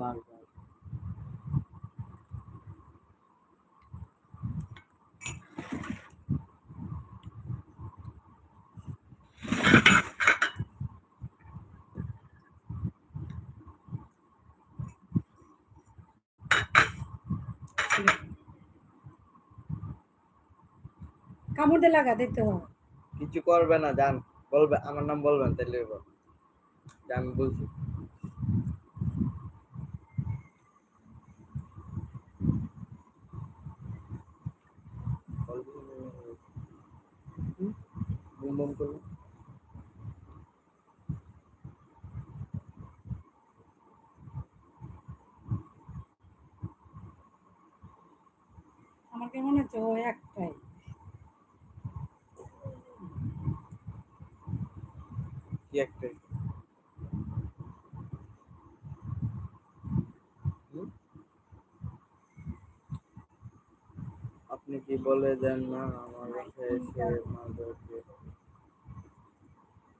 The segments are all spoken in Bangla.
বাঘ বাঘ কামড় দিয়ে লাগা দেখতে হবে কিছু করবে না, জান। বলবে, আমার নাম বলবেন তাহলে হইবো। যে আমি বলছি বুম করবে আমার কেমন হচ্ছে ও একটাই। কি একটা হুম? আপনি কি বলে দেন না আমার বাসায় এসে মাদকে তো আমি চিনি না। লাগছে এখন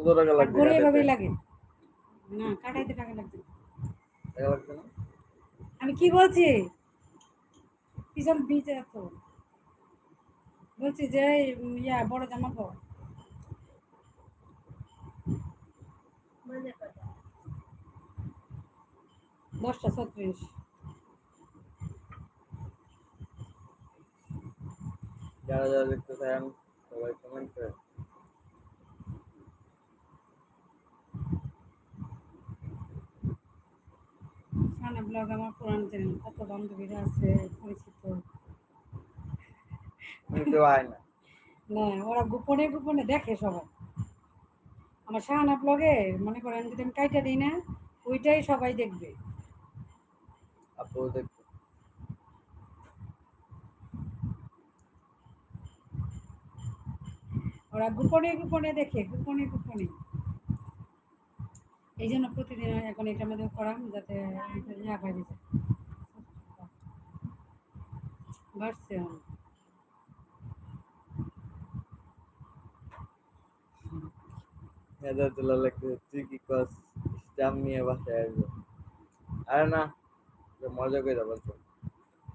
কত টাকা লাগবে? গড়ে কাটাইতে? লাগে। না কাটাইতে টাকা লাগবে। টাকা লাগবে না? আমি কি বলছি? পিছন বিচে তো বলছি যে ইয়া বড় জামা পর। দশটা ছত্রিশ। যারা যারা দেখতে চান সবাই কমেন্ট করে। ব্লগ আমার পুরান চ্যানেল কত বান্ধবীরা আছে পরিচিত। না। ওরা গোপনে গোপনে দেখে সবাই। আমার সাহানা ব্লগে মনে করেন যদি আমি কাইটা দিই না ওইটাই সবাই দেখবে। আপু দেখতে ওরা গোপনে গোপনে দেখে গোপনে গোপনে। এই জন্য প্রতিদিন এখন এটার মধ্যে করাম যাতে এটা ইয়া বাইরে যায়। বাড়ছে এখন। লাগছে তুই কি কস স্টাম নিয়ে বাসায় আসব। আরে না মজা করে যাব তো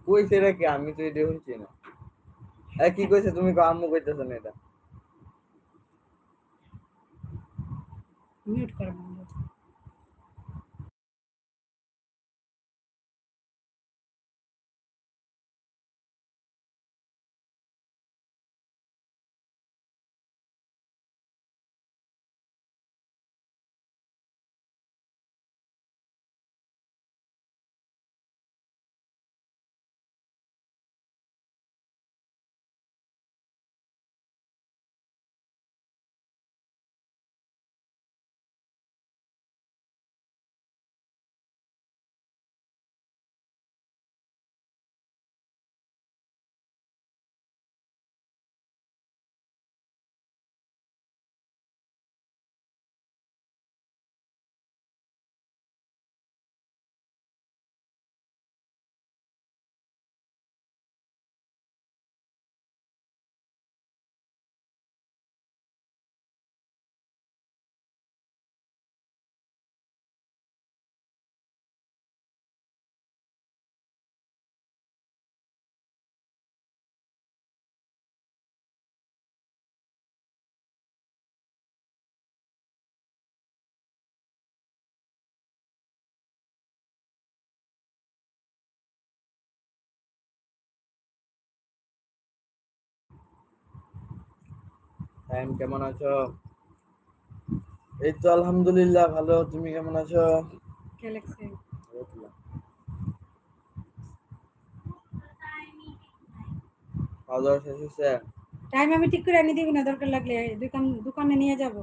কইছে রে কি? আমি তো এটা শুনছি না। কি কইছে? তুমি আম্মু কইতেছ না এটা। মিউট করে টাইম কেমন আছো? এই তো আলহামদুলিল্লাহ ভালো। তুমি কেমন আছো? খাওয়া দাওয়া শেষ হয়েছে? টাইম আমি ঠিক করে এনে দিবি না দরকার লাগলে দোকান দোকানে নিয়ে যাব।